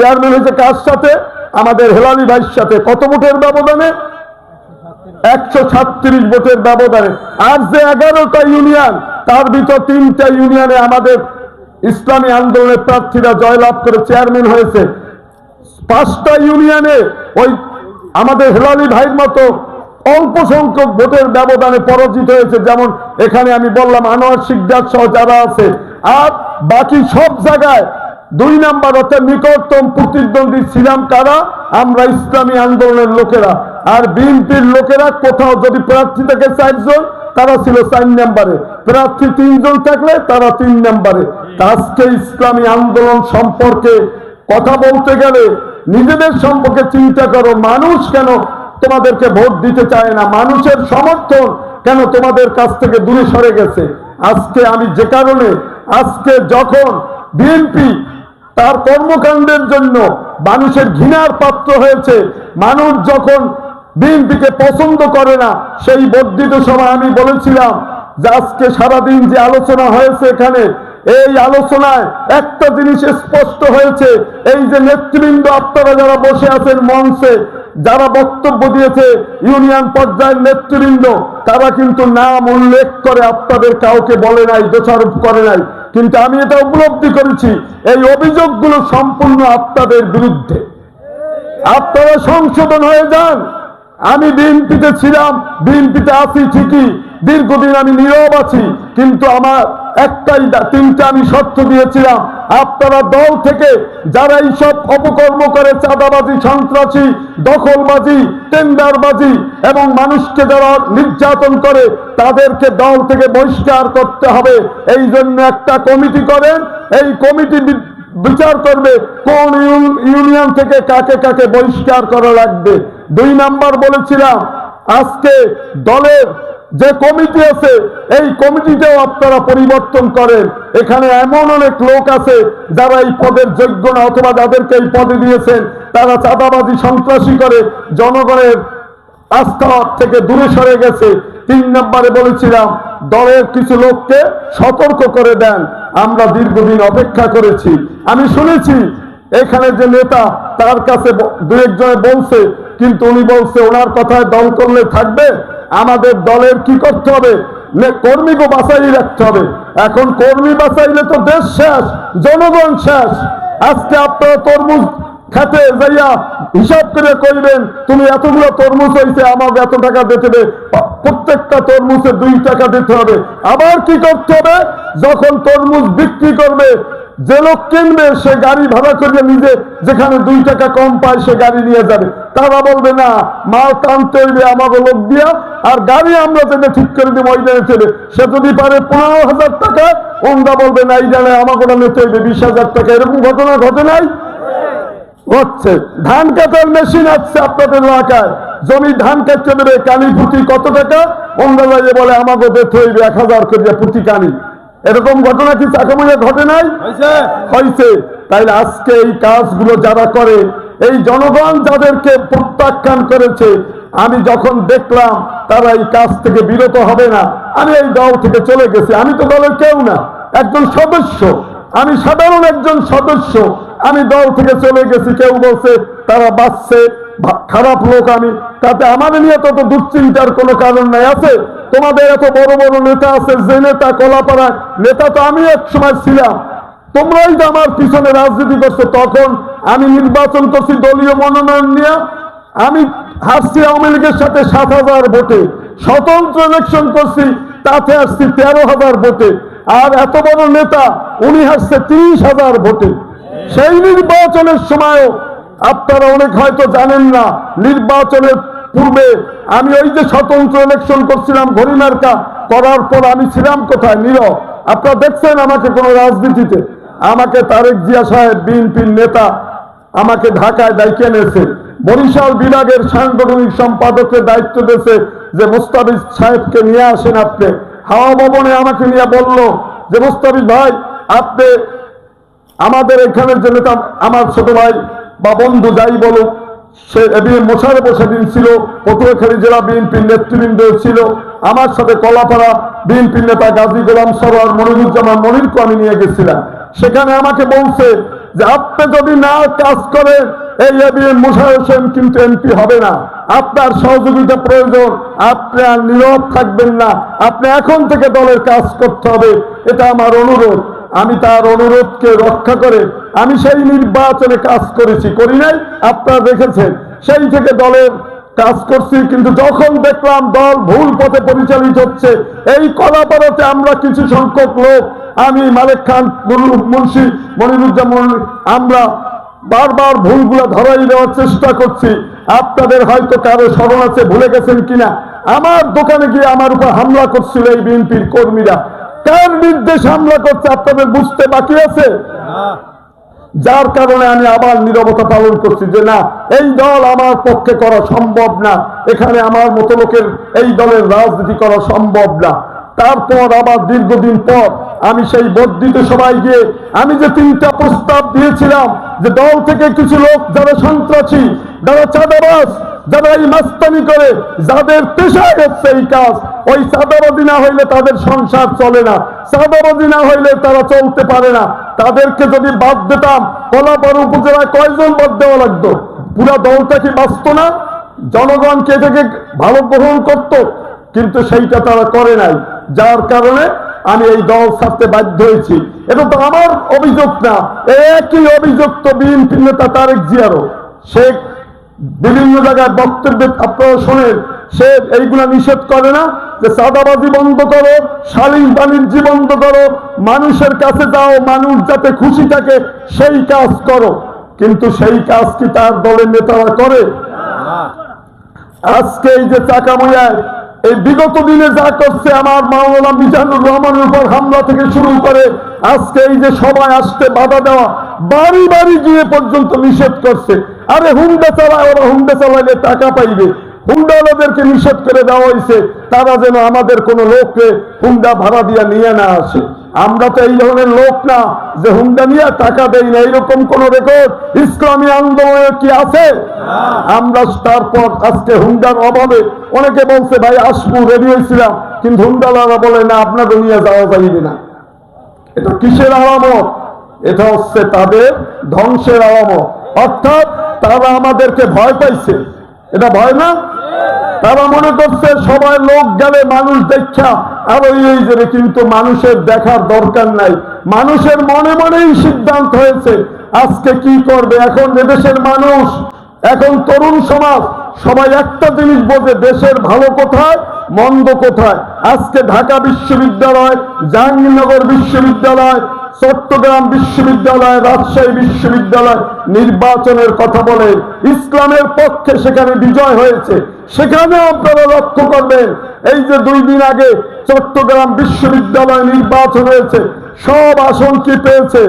Chairman হয়েছে কার সাথে? আমাদের হেলালি ভাইয়ের সাথে। কত ভোটের ব্যবধানে? একশো ছাত্রিশ ভোটের ব্যবধানে। আর যে এগারোটা ইউনিয়ন, তার ভিতর তিনটা ইউনিয়নে আমাদের ইসলামী আন্দোলনের প্রার্থীরা জয়লাভ করে চেয়ারম্যান হয়েছে। পাঁচটা ইউনিয়নে ওই আমাদের হেলালি ভাইয়ের মতো অল্প সংখ্যক ভোটের ব্যবধানে পরাজিত হয়েছে। যেমন এখানে আমি বললাম, আনোয়ার শিকদার সহ যারা আছে। আর বাকি সব জায়গায় দুই নাম্বার অর্থাৎ নিকটতম প্রতিদ্বন্দ্বী ছিলাম কারা? আমরা ইসলামী আন্দোলনের লোকেরা। আর বিএনপির লোকেরা কোথাও যদি প্রার্থী থাকে চারজন, তারা ছিল চার নাম্বারে। প্রার্থী তিনজন থাকলে তারা তিন নাম্বারে। আজকে ইসলামী আন্দোলন সম্পর্কে কথা বলতে গেলে নিজেদের সম্পর্কে চিন্তা করো। মানুষ কেন তোমাদেরকে ভোট দিতে চায় না? মানুষের সমর্থন কেন তোমাদের কাছ থেকে দূরে সরে গেছে? আজকে আমি যে কারণে, আজকে যখন বিএনপি তার কর্মকাণ্ডের জন্য মানুষের ঘৃণার পাত্র হয়েছে। মানুষ যখন বিএনপিকে পছন্দ করে না, সেই বর্ধিত সময় আমি বলেছিলাম যে আজকে সারাদিন যে আলোচনা হয়েছে এখানে, এই আলোচনায় একটা জিনিস স্পষ্ট হয়েছে। এই যে নেতৃবৃন্দ আপনারা যারা বসে আছেন মঞ্চে, যারা বক্তব্য দিয়েছে ইউনিয়ন পর্যায়ের নেতৃবৃন্দ, তারা কিন্তু নাম উল্লেখ করে আপনাদের কাউকে বলে নাই, দোষারোপ করে নাই। কিন্তু আমি এটা উপলব্ধি করেছি, এই অভিযোগগুলো সম্পূর্ণ আপনাদের বিরুদ্ধে। আপনারা সংশোধন হয়ে যান। আমি বিএনপিতে ছিলাম, বিএনপিতে আছি ঠিকই দীর্ঘদিন আমি নীরব আছি, কিন্তু আমার একটাই তিনটা আমি শর্ত দিয়েছিলাম। আপনারা দল থেকে যারা এইসব অপকর্ম করে চাঁদাবাজি, সন্ত্রাসী, দখলবাজি, টেন্ডারবাজি এবং মানুষকে যারা নির্যাতন করে, তাদেরকে দল থেকে বহিষ্কার করতে হবে। এই জন্য একটা কমিটি করেন। এই কমিটি বিচার করবে কোন ইউনিয়ন থেকে কাকে কাকে বহিষ্কার করা লাগবে। দুই নাম্বার বলেছিলাম, আজকে দলের যে কমিটি আছে, এই কমিটিটাও আপনারা পরিবর্তন করেন। এখানে এমন অনেক লোক আছে, যারা এই পদের যোগ্য না, অথবা যাদেরকে এই পদে দিয়েছেন, তারা চাঁদাবাজি, সন্ত্রাসী করে জনগণের আস্থা থেকে দূরে সরে গেছে। তিন নম্বরে বলেছিলাম, দলের কিছু লোককে সতর্ক করে দেন। আমরা দীর্ঘদিন অপেক্ষা করেছি। আমি শুনেছি, এখানে যে নেতা, তার কাছে দু একজনে বলছে, কিন্তু উনি বলছে, ওনার কথায় দল করলে থাকবে? আমাদের দলের কি করতে হবে? কর্মীকে বাঁচাই রাখতে হবে। এখন কর্মী বাঁচাইলে তো দেশ শেষ, জনগণ শেষ। আজকে আপনারা তরমুজ খেতে যাইয়া হিসাব করে কইবেন, তুমি এতগুলো তরমুজ হয়েছে আমাকে এত টাকা দিতে হবে প্রত্যেকটা তরমুজে দুই টাকা দিতে হবে। আবার কি করতে হবে? যখন তরমুজ বিক্রি করবে যে লোক কিনবে, সে গাড়ি ভাড়া করে নিজে। যেখানে দুই টাকা কম পায়, সে গাড়ি নিয়ে যাবে। তারা বলবে, না, মাল টানতে হইবে, আমাকে লোক দিয়া, আর গাড়ি আমরা যেটা ঠিক করে দিব ওই জায়গায় চলে। সে যদি পারে পনেরো হাজার টাকা, ওনরা বলবে, না, এই জায়গায় আমাকে ওটা নিতে হইবে, বিশ হাজার টাকা। এরকম ঘটনা ঘটে নাই? হচ্ছে ধান কাটার মেশিন আছে আপনাদের এলাকায়। জমি ধান কাটতে দেবে, কানি প্রতি কত টাকা? অন্য বলে, আমাকে দিতে হইবে এক হাজার করে প্রতি কানি। এরকম ঘটনা কি চাকামুড়ে ঘটে নাই? হয়েছে। তাইলে আজকে এই কাজগুলো যারা করে এই জনগণ যাদেরকে প্রত্যাখ্যান করেছে আমি যখন দেখলাম তারা এই কাজ থেকে বিরত হবে না আমি এই দল থেকে চলে গেছি। আমি তো দলের কেউ না একজন সদস্য। আমি সাধারণ একজন সদস্য। আমি দল থেকে চলে গেছি কেউ বলছে তারা বাঁচছে খারাপ লোক আমি। তাতে আমার নিয়ে তত দুশ্চিন্তার কোনো কারণ নাই আছে? তোমাদের এত বড় বড় নেতা আছে, যে নেতা কলাপাড়া, নেতা তো আমি এক সময় ছিলাম। তোমরাই তো আমার পিছনে রাজনীতি করছ। তখন আমি নির্বাচন করছি দলীয় মনোনয়ন নিয়ে। আমি হাসছি আওয়ামী লীগের সাথে সাত হাজার ভোটে। স্বতন্ত্র ইলেকশন করছি, তাতে আসছি তেরো হাজার ভোটে। আর এত বড় নেতা, উনি হাসছে তিরিশ হাজার ভোটে। সেই নির্বাচনের সময়ও আপনারা অনেক হয়তো জানেন না, নির্বাচনের পূর্বে আমি ওই যে স্বতন্ত্র ইলেকশন করছিলাম ঘড়িমার্কা করার পর আমি ছিলাম কোথায়? নীরব। আপনারা দেখছেন আমাকে কোনো রাজনীতিতে? আমাকে তারেক জিয়া সাহেব, বিএনপির নেতা আমাকে ঢাকায় দায়িত্ব এনেছে। বরিশাল বিভাগের সাংগঠনিক সম্পাদকের দায়িত্ব দিয়েছে যে মুস্তাফিজ সাহেবকে নিয়ে আসেন আপনি। হাওয়া ভবনে আমাকে নিয়ে বলল যে, মুস্তাফিজ ভাই, আপনি আমাদের এখানের যে নেতা, আমার ছোট ভাই বা বন্ধু যাই বলুক সে এবিএম মোশারফ সেদিন ছিল, পটুয়াখালী জেলা বিএনপির নেতৃবৃন্দ ছিল। আমার সাথে কলাপাড়া বিএনপির নেতা গাজী গোলাম সরোয়ার মনিরুজ্জামান মনিরকে আমি নিয়ে গেছিলাম। সেখানে আমাকে বলছে যে, আপনি যদি না কাজ করেন, এই এবিএম মুশার হোসেন কিন্তু এমপি হবে না। আপনার সহযোগিতা প্রয়োজন, আপনি আর নীরব থাকবেন না। আপনি এখন থেকে দলের কাজ করতে হবে। এটা আমার অনুরোধ। আমি তার অনুরোধকে রক্ষা করে আমি সেই নির্বাচনে কাজ করেছি, করি নাই? আপনারা দেখেছেন, সেই থেকে দলের কাজ করছি, কিন্তু যখন দেখলাম দল ভুল পথে পরিচালিত হচ্ছে, এই কলাপাড়াতে আমরা কিছু সংখ্যক লোক, আমি মালিক খান মুন্সি, মনিরুজ্জামান, আমরা বারবার ভুলগুলো ধরাই দেওয়ার চেষ্টা করছি। আপনাদের হয়তো কারও স্মরণ আছে, ভুলে গেছেন কিনা? আমার দোকানে গিয়ে আমার উপর হামলা করছিল এই বিএনপির কর্মীরা। কার নির্দেশ হামলা করছে? আপনাদের বুঝতে বাকি আছে? যার কারণে আমি আবার নীরবতা পালন করছি যে না, এই দল আমার পক্ষে করা সম্ভব না। এখানে আমার মতো লোকের এই দলের রাজনীতি করা সম্ভব না। তারপর আবার দীর্ঘদিন পর আমি সেই বর্ধিত সবাই গিয়ে আমি যে তিনটা প্রস্তাব দিয়েছিলাম, যে দল থেকে কিছু লোক যারা সন্ত্রাসী, যারা চাঁদাবাস যারা এই মাস্তানি করে, যাদের পেশায় হচ্ছে এই কাজ, ওই চাঁদাবাজি না হইলে তাদের সংসার চলে না। চাঁদাবাজি না হইলে তারা চলতে পারে না। তাদেরকে যদি বাদ দিতাম, কলাপাড় উপজেলায় কয়জন বাদ দেওয়া লাগতো? পুরা দলটা কি বাঁচত না? জনগণকে এটাকে ভালো গ্রহণ করত? কিন্তু সেইটা তারা করে নাই। যার কারণে আমি এই দল ছাড়তে বাধ্য হয়েছি। এটা তো আমার অভিযোগ না। একই অভিযোগ তো বিএনপি নেতা তারেক জিয়ারও। সে বিভিন্ন জায়গায় বক্তব্য আপনারা শোনেন সে এইগুলা নিষেধ করে না যে সাদাবাজি বন্ধ করো, শালীন বাণিজ্য বন্ধ করো, মানুষের কাছে যাও, মানুষ যাতে খুশি থাকে, সেই কাজ করো। কিন্তু সেই কাজ কি তার দলের নেতারা করে? আজকে এই যে চাকামুয়ায় এই বিগত দিনে যা করছে আমার মাওলানা মিজানুর রহমানের উপর হামলা থেকে শুরু করে, আজকে এই যে সবাই আসতে বাধা দেওয়া, বাড়ি বাড়ি গিয়ে পর্যন্ত নিষেধ করছে। আরে হুন্ডা চালায়, ওরা হুন্ডা চালাইলে টাকা পাইবে। হুন্ডাওয়ালাদেরকে নিষেধ করে দেওয়া হয়েছে, তারা যেন আমাদের কোনো লোককে হুন্ডা ভাড়া দিয়া নিয়ে না আসে। আমরা তো এই ধরনের লোক না যে হুন্ডা নিয়ে টাকা দেই না এইরকম কোন রেকর্ড ইসলামী আন্দোলনে কি আছে? আমরা তারপর আজকে হুন্ডার অভাবে, অনেকে বলছে, ভাই, আসব রেডি হয়েছিলাম। কিন্তু হুন্ডালারা বলে, না আপনাকে নিয়ে যাওয়া যাইবে না। এটা কিসের আলামত? এটা হচ্ছে তাদের ধ্বংসের আলামত। অর্থাৎ তারা আমাদেরকে ভয় পাইছে। এটা ভয় না? তারা মনে করছে সবাই লোক গেলে মানুষ দেখা। আর ওই যে কিন্তু মানুষের দেখার দরকার নাই। মানুষের মনে মনেই সিদ্ধান্ত হয়েছে, আজকে কি করবে? এখন এদেশের মানুষ, এখন তরুণ সমাজ, সবাই একটা জিনিস বোঝে, দেশের ভালো কোথায়, মন্দ কোথায়? আজকে ঢাকা বিশ্ববিদ্যালয়, জাহাঙ্গীরনগর বিশ্ববিদ্যালয় চট্টগ্রাম বিশ্ববিদ্যালয়, রাজশাহী বিশ্ববিদ্যালয় নির্বাচনের কথা বলে ইসলামের পক্ষে সেখানে বিজয় হয়েছে। সেখানে আপনারা লক্ষ্য করবেন, এই যে দুই দিন আগে চট্টগ্রাম বিশ্ববিদ্যালয় নির্বাচন হয়েছে, সব আসন কি পেয়েছে?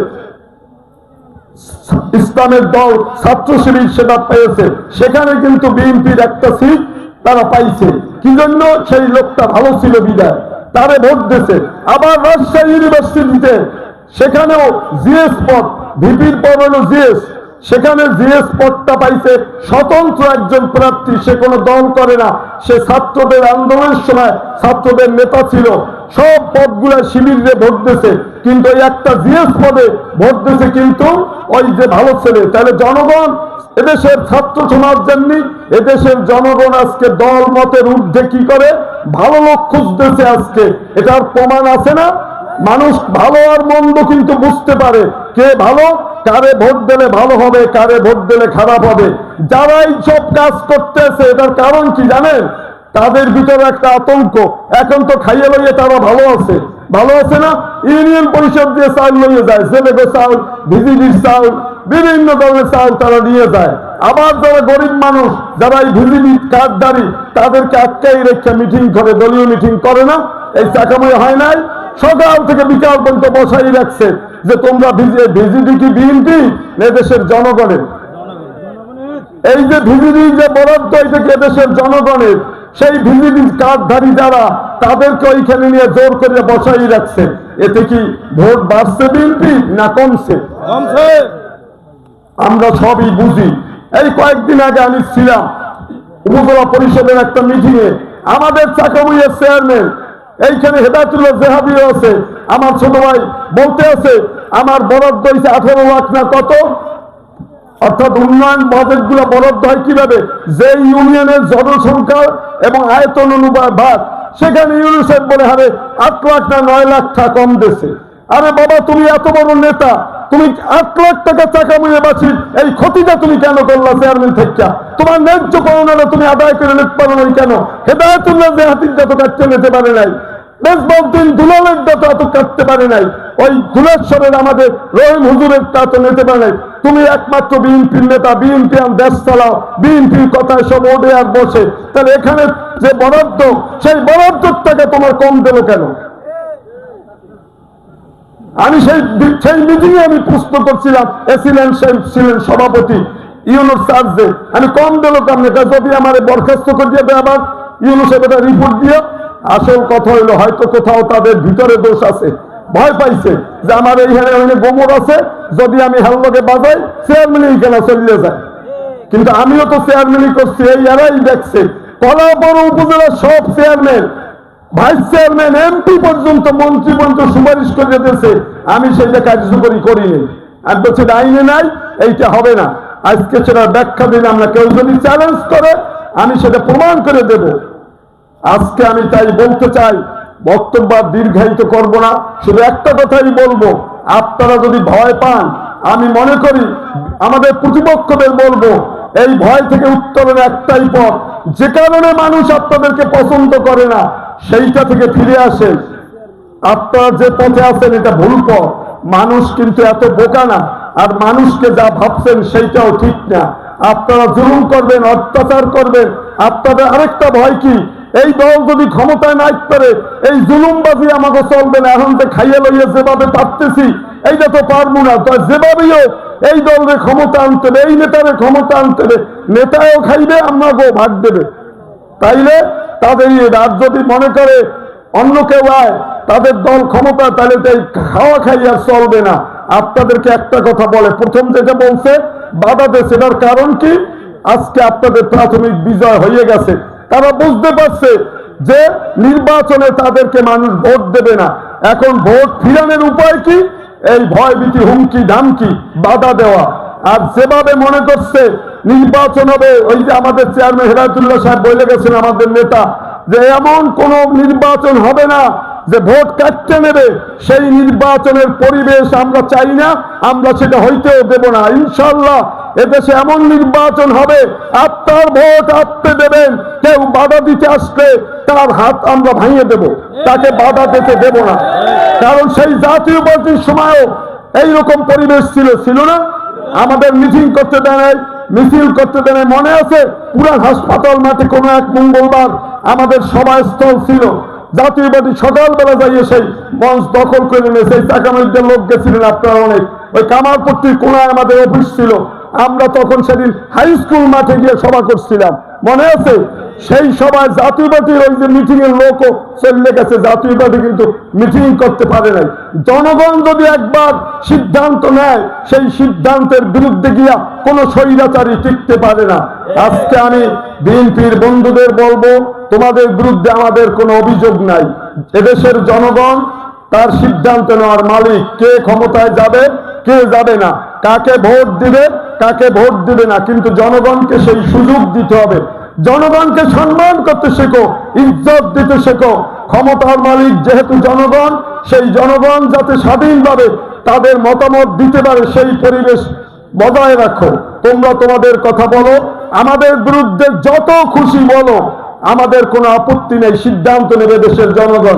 ইসলামের দল, ছাত্র শিবির সেটা পেয়েছে। সেখানে কিন্তু বিএনপির একটা সিট তারা পাইছে। কি জন্য? সেই লোকটা ভালো ছিল বিদায় তারে ভোট দিয়েছে। আবার রাজশাহী ইউনিভার্সিটিতে সেখানেও জিএস পদ, ভিপির পদ হলো জিএস। সেখানে জিএস পদটা পাইছে স্বতন্ত্র একজন প্রার্থী, সে কোনো দল করে না। সে ছাত্রদের আন্দোলনের সময় ছাত্রদের নেতা ছিল। সব পদগুলা শিবিরে ভোট দিয়েছে। কিন্তু ওই একটা জিএস পদে ভোট দিয়েছে কিন্তু ওই যে ভালো ছেলে, তাহলে জনগণ এদেশের ছাত্র সমাজ যেমনি এদেশের জনগণ আজকে দল মতের ঊর্ধ্বে কি করে? ভালো লোক খুঁজতেছে আজকে। এটার প্রমাণ আছে না? মানুষ ভালো আর মন্দ কিন্তু বুঝতে পারে। কে ভালো? কারে ভোট দিলে ভালো হবে, কারে ভোট দিলে খারাপ হবে। যারা এই সব কাজ করতেছে, এটার কারণ কি জানেন? তাদের ভিতরে একটা আতঙ্ক। এখন তো খাইয়ে লইয়ে তারা ভালো আছে। ভালো আছে না? ইউনিয়ন পরিষদ দিয়ে চাউল লইয়ে যায় জেলেবে চাউল ভিজিবির চাউল বিভিন্ন ধরনের চাউল তারা নিয়ে যায়। আবার যারা গরিব মানুষ যারা এই ভিজিবি কার্ডদারি তাদেরকে আটকাই রেখে মিটিং করে, দলীয় মিটিং করে না। এই চাকাময় হয় নাই। সকাল থেকে বিকাল পর্যন্ত বসাই রাখছে যে তোমরা ভিজিডি কি বিএনপি দেশের জনগণের? এই যে ভিজিডি যে বরাদ্দ এটা কি দেশের জনগণের সেই ভিজিডি কার্ডধারী যারা তাদেরকে ওইখানে নিয়ে জোর করে বসাই রাখছে। এতে কি ভোট বাড়ছে বিএনপি না কমছে? আমরা সবই বুঝি। এই কয়েকদিন আগে আমি ছিলাম উপজেলা পরিষদের একটা মিটিংয়ে আমাদের চাকামুইয়ের চেয়ারম্যান এইখানে হেদায়তুল্লাহ জেহাবিও আছে, আমার ছোট ভাই বলতে আছে, আমার বরাদ্দ হয়েছে আঠারো লাখ না কত? অর্থাৎ উন্নয়ন বাজেটগুলো বরাদ্দ হয় কীভাবে? যে ইউনিয়নের জনসংখ্যা এবং আয়তন অনুপাত ভাগ, সেখানে ইউনিসেফ বলে হারে আট লাখ না নয় লাখ টাকা কম দেশে আরে বাবা, তুমি এত বড় নেতা, তুমি আট লাখ টাকা টাকা মুয়ে বাঁচি এই ক্ষতিটা তুমি কেন করলা চেয়ারম্যান থেকে? তোমার ন্যায্য করোনা তুমি আদায় করে নিতে পারো নাই কেন? হেদায়তুল্লাহ যে হাতিরটা তো কাটতে নিতে পারে নাই। বেসবদ্দিন দুলালের দাতা কাটতে পারে নাই। ওই দুলেশ্বরের আমাদের রহিম হুজুরের তা তো নিতে পারে নাই। তুমি একমাত্র বিএনপির নেতা, বিএনপি বিএনপির কথায় সব ওডে আর বসে। তাহলে এখানে যে বরাদ্দ, সেই বরাদ্দর টাকা তোমার কম দিল কেন? আমি সেই সেই মিটিং আমি প্রশ্ন করছিলাম এসিলেন ছিলেন সভাপতি ইউনুস চার্জে আমি কম দিল কেমন? আমার বরখাস্ত করে দেয় আবার ইউনুসের একটা রিপোর্ট দিয়ে আসল কথা হইল, হয়তো কোথাও তাদের ভিতরে দোষ আছে, ভয় পাইছে যে আমার এইখানে ওইখানে গোমর আছে, যদি আমি হেললোকে বাজাই চেয়ারম্যান এইখানে চলিয়ে যায়। কিন্তু আমিও তো চেয়ারম্যানই করছি, এই এরাই দেখছে। কলাবড় উপজেলার সব চেয়ারম্যান ভাইস চেয়ারম্যান এমপি পর্যন্ত মন্ত্রী পর্যন্ত সুপারিশ করে দিয়েছে, আমি সেইটা কার্যকরী করিনি। আমি বলছি আইনে নাই, এইটা হবে না। আজকে সেটা ব্যাখ্যা দিলাম না কেউ যদি চ্যালেঞ্জ করে, আমি সেটা প্রমাণ করে দেব। আজকে আমি তাই বলতে চাই, বক্তব্য দীর্ঘায়িত করব না, শুধু একটা কথাই বলব, আপনারা যদি ভয় পান, আমি মনে করি আমাদের প্রতিপক্ষদের বলব, এই ভয় থেকে উত্তরের একটাই পথ, যে কারণে মানুষ আপনাদেরকে পছন্দ করে না, সেইটা থেকে ফিরে আসে। আপনারা যে পথে আছেন, এটা ভুল পথ। মানুষ কিন্তু এত বোকা না, আর মানুষকে যা ভাবছেন সেইটাও ঠিক না। আপনারা জুলুম করবেন, অত্যাচার করবেন, আপনাদের আরেকটা ভয় কি? এই দল যদি ক্ষমতায় না পারে, এই জুলুমবাজি আমাকে চলবে না। এখন যে খাইয়ে লইয়ে যেভাবে পারতেছি, এইটা তো পারব না। যেভাবেই হোক, এই দলের ক্ষমতা আনতে হবে, এই নেতারে ক্ষমতা আনতে হবে। নেতাও খাইবে, আমাকেও ভাগ দেবে। তাইলে তাদের রাত যদি মনে করে অন্য কেউ আয়, তাদের দল ক্ষমতা, তাহলে তাই খাওয়া খাই আর চলবে না। আপনাদেরকে একটা কথা বলে, প্রথম যেটা বলছে, বাধা দেয় সেটার কারণ কি? আজকে আপনাদের প্রাথমিক বিজয় হয়ে গেছে। তারা বুঝতে পারছে যে নির্বাচনে তাদেরকে মানুষ ভোট দেবে না। এখন ভোট ফিরানোর উপায় কি? এই ভয় ভীতি হুমকি, ধামকি, বাধা দেওয়া। আর যেভাবে মনে করছে, নির্বাচন হবে, ওই যে আমাদের চেয়ারম্যান হেরায়তুল্লাহ সাহেব বলে গেছেন আমাদের নেতা, যে এমন কোন নির্বাচন হবে না যে ভোট কাটতে নেবে। সেই নির্বাচনের পরিবেশ আমরা চাই না, আমরা সেটা হইতেও দেব না। ইনশাল্লাহ এদেশে এমন নির্বাচন হবে আপনার ভোট আপনি দেবেন। কেউ বাধা দিতে আসলে তার হাত আমরা ভাঙিয়ে দেব। তাকে বাধা দিতে দেব না। কারণ সেই জাতীয় পার্টির সময়ও এইরকম পরিবেশ ছিল ছিল না। আমাদের মিটিং করতে দেয়, মিছিল করতে দেয় মনে আছে? পুরা হাসপাতাল মাঠে কোনো এক মঙ্গলবার আমাদের সভাস্থল ছিল। জাতীয় পার্টি সকালবেলা যাইয়ে সেই মঞ্চ দখল করে নিয়ে সেই চাকামধ্যে লোক গেছিলেন আপনারা অনেক। ওই কামারপট্টির কোনায় আমাদের অফিস ছিল। আমরা তখন সেদিন হাই স্কুল মাঠে গিয়ে সভা করছিলাম। মনে আছে? সেই সভায় জাতীয় পার্টির ওই যে মিটিং এর লোকও চলে গেছে। জাতীয় পার্টি কিন্তু মিটিং করতে পারে নাই। জনগণ যদি একবার সিদ্ধান্ত নেয়, সেই সিদ্ধান্তের বিরুদ্ধে গিয়া কোনো স্বৈরাচারী টিকতে পারে না। আজকে আমি বিএনপির বন্ধুদের বলব, তোমাদের বিরুদ্ধে আমাদের কোনো অভিযোগ নাই। এদেশের জনগণ তার সিদ্ধান্ত নেওয়ার মালিক কে ক্ষমতায় যাবে? কে যাবে না? কাকে ভোট দিবে, কাকে ভোট দিবে না? কিন্তু জনগণকে সেই সুযোগ দিতে হবে। জনগণকে সম্মান করতে শেখো, ইজ্জত দিতে শেখো। ক্ষমতার মালিক যেহেতু জনগণ, সেই জনগণ যাতে স্বাধীনভাবে তাদের মতামত দিতে পারে, সেই পরিবেশ বজায় রাখো। তোমরা তোমাদের কথা বলো, আমাদের বিরুদ্ধে যত খুশি বলো, আমাদের কোনো আপত্তি নেই, সিদ্ধান্ত নেবে দেশের জনগণ।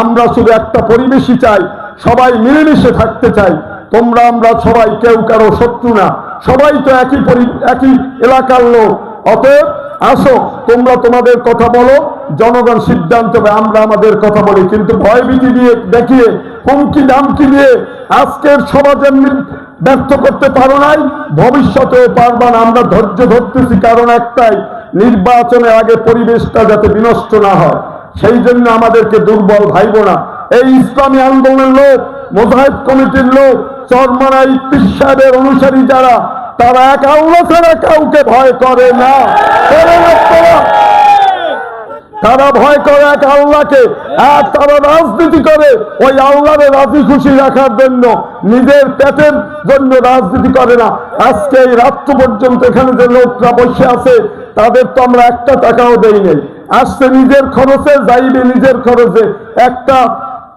আমরা শুধু একটা পরিবেশই চাই, সবাই মিলেমিশে থাকতে চাই। তোমরা, আমরা সবাই কেউ কারও শত্রু না। সবাই তো একই পরি- একই এলাকার লোক। অতএব আসো, তোমরা তোমাদের কথা বলো, জনগণ সিদ্ধান্ত হবে আমরা আমাদের কথা বলি। কিন্তু ভয়ভীতি দিয়ে দেখিয়ে, হুমকি দামকি দিয়ে আজকের সমাজের ব্যর্থ করতে পারো নাই, ভবিষ্যতেও পারবা না। আমরা ধৈর্য ধরতেছি, কারণ একটাই, নির্বাচনে আগে পরিবেশটা যাতে বিনষ্ট না হয়। সেই জন্য আমাদেরকে দুর্বল ভাইব না। এই ইসলামী আন্দোলনের লোক মোজাহিদ কমিটির লোক চরমানাই পীর সাহেবের অনুসারী যারা, তারা একা ছাড়া কাউকে ভয় করে না। তারা। ভয় করে এক আল্লাহকে, আর তারা রাজনীতি করে ওই আল্লাহরে রাজি খুশি রাখার জন্য, নিজের পেটের জন্য রাজনীতি করে না। আজকে এই রাত্র পর্যন্ত এখানে যে লোকরা বসে আছে, তাদের তো আমরা একটা টাকাও দেই নেই। আসছে নিজের খরচে, যাইবে নিজের খরচে। একটা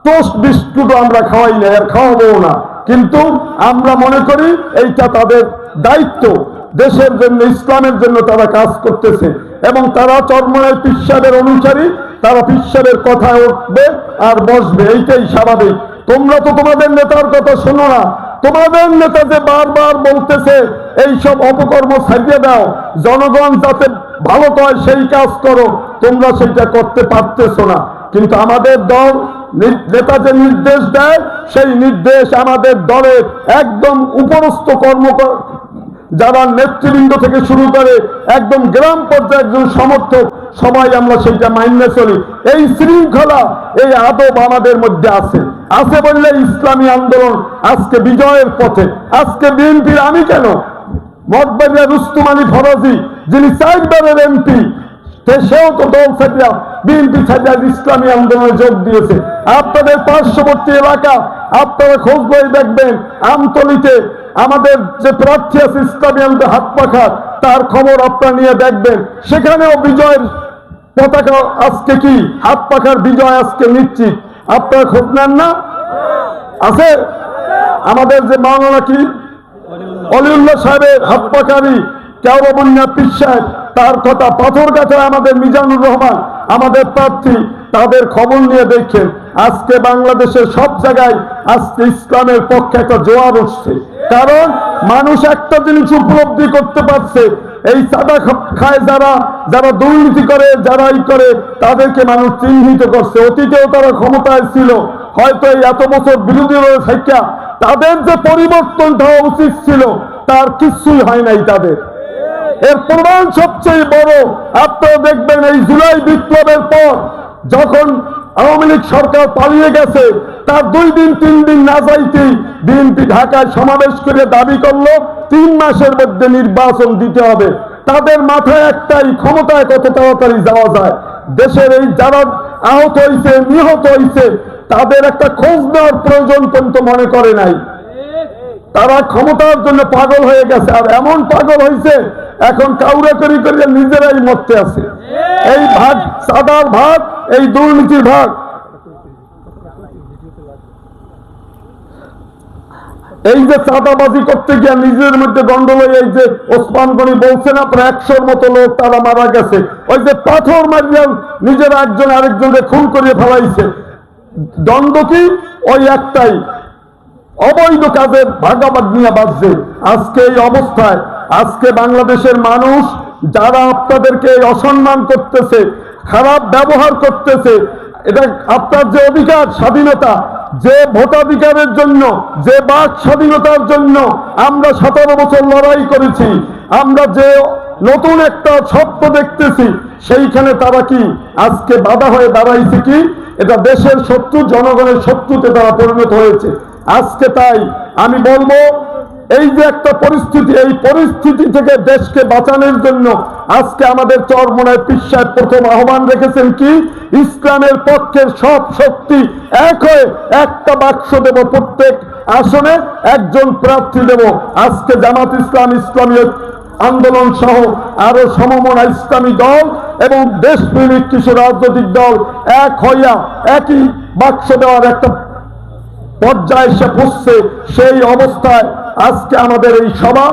টোস্ট বিস্কুটও আমরা খাওয়াই না আর খাওয়াবো না। কিন্তু আমরা মনে করি এইটা তাদের দায়িত্ব। দেশের জন্য, ইসলামের জন্য তারা কাজ করতেছে। এবং তারা চরমনের পিসাবের অনুসারী, তারা পিসাবের কথায় উঠবে আর বসবে। এইটাই স্বাভাবিক। তোমরা তো তোমাদের নেতার কথা শোনো না। তোমাদের নেতা যে বারবার বলতেছে এই সব অপকর্ম ছাড়িয়ে দাও। জনগণ যাতে ভালো কয়, সেই কাজ করো। তোমরা সেটা করতে পারতেছো না। কিন্তু আমাদের দল নেতা যে নির্দেশ দেয়, সেই নির্দেশ আমাদের দলের একদম উপরস্থ কর্মকর যারা নেতৃবৃন্দ থেকে শুরু করে একদম গ্রাম পর্যায়ে একজন সমর্থক, সবাই আমরা সেইটা মাইনে চলি। এই শৃঙ্খলা, এই আদব আমাদের মধ্যে আছে। আছে বললে ইসলামী আন্দোলন আজকে বিজয়ের পথে। আজকে বিএনপির আমি কেন? মঠবাড়িয়া রুস্তুম আলী ফরাজি যিনি চারবারের এমপি সেও তো দল ছাড়িয়া বিএনপি ছাড়িয়া ইসলামী আন্দোলনে যোগ দিয়েছে। আপনাদের পার্শ্ববর্তী এলাকা, আপনারা খোঁজ বই দেখবেন, আমতলিতে আমাদের যে প্রার্থী আছে ইসলামী আন্দোলন হাত পাখার তার খবর আপনারা নিয়ে দেখবেন। সেখানেও বিজয়ের পতাকা আজকে কি? হাত পাখার বিজয় আজকে নিশ্চিত। আপনারা খোঁজ নেন না? আছে? আমাদের যে মাওলানা কি? অলিউল্লাহ সাহেবের হাত পাকারি কেওয়াবন্যা পীর সাহেব, তার কথা পাথর কাছে আমাদের মিজানুর রহমান আমাদের প্রার্থী তাদের খবর নিয়ে দেখেন, আজকে বাংলাদেশের সব জায়গায় আজকে ইসলামের পক্ষে একটা জোয়ার উঠছে। কারণ মানুষ একটা জিনিস উপলব্ধি করতে পারছে, এই খ- খায় যারা যারা দুর্নীতি করে যারাই করে, তাদেরকে মানুষ চিহ্নিত করছে। অতীতেও তারা ক্ষমতায় ছিল, হয়তো এই এত বছর বিরোধী রয়ে থাকা তাদের যে পরিবর্তনটা হওয়া উচিত ছিল, তার কিছুই হয় নাই তাদের। এর প্রমাণ সবচেয়ে বড়। আপনারা দেখবেন এই জুলাই বিপ্লবের পর যখন আওয়ামী লীগ সরকার পালিয়ে গেছে, তার দুই দিন, তিন দিন না যাইতেই বিএনপি ঢাকায় সমাবেশ করে দাবি করল, তিন মাসের মধ্যে নির্বাচন দিতে হবে। তাদের মাথায় একটাই, ক্ষমতায় কত তাড়াতাড়ি যাওয়া যায়? দেশের এই যারা আহত হয়েছে নিহত হয়েছে তাদের একটা খোঁজ নেওয়ার প্রয়োজন পর্যন্ত মনে করে নাই। তারা ক্ষমতার জন্য পাগল হয়ে গেছে। আর এমন পাগল হয়েছে, এখন কাউরে করি করে নিজেরাই মরতে আছে। এই ভাগ সাদার ভাগ, এই দুর্নীতির ভাগ। এই যে চাঁদাবাজি করতে গিয়ে নিজের মধ্যে গন্ডল এই যে ওসমান গনি বলছেন, আপনার একশোর মতো লোক তারা মারা গেছে। ওই যে পাথর মারিয়া নিজের একজন আরেকজনকে খুন করিয়ে ফেলাইছে। দ্বন্দ্ব কি? ওই একটাই। অবৈধ কাজের ভাগাভাগ নিয়ে বাঁচছে। আজকে এই অবস্থায়, আজকে বাংলাদেশের মানুষ যারা আপনাদেরকে অসম্মান করতেছে, খারাপ ব্যবহার করতেছে এটা আপনার যে অধিকার স্বাধীনতা, যে ভোটাধিকারের জন্য, যে বাক স্বাধীনতার জন্য আমরা সতেরো বছর লড়াই করেছি, আমরা যে নতুন একটা স্বপ্ন দেখতেছি, সেইখানে তারা কি আজকে বাধা হয়ে দাঁড়াইছে কি? এটা দেশের শত্রু, জনগণের শত্রুতে তারা পরিণত হয়েছে। আজকে তাই আমি বলব, এই যে একটা পরিস্থিতি, এই পরিস্থিতি থেকে দেশকে বাঁচানোর জন্য আজকে আমাদের চরমনায় পিসায় প্রথম আহ্বান রেখেছেন কি? ইসলামের পক্ষের সব শক্তি এক হয়ে একটা বাক্স দেব প্রত্যেক আসনে, একজন প্রার্থী দেব। আজকে জামাত ইসলাম ইসলামী আন্দোলন সহ আরও সমমনা ইসলামী দল এবং দেশপ্রেমিক কিছু রাজনৈতিক দল এক হইয়া একই বাক্স দেওয়ার একটা পর্যায়ে এসে পড়ছে সেই অবস্থায় আজকে আমাদের এই সভা।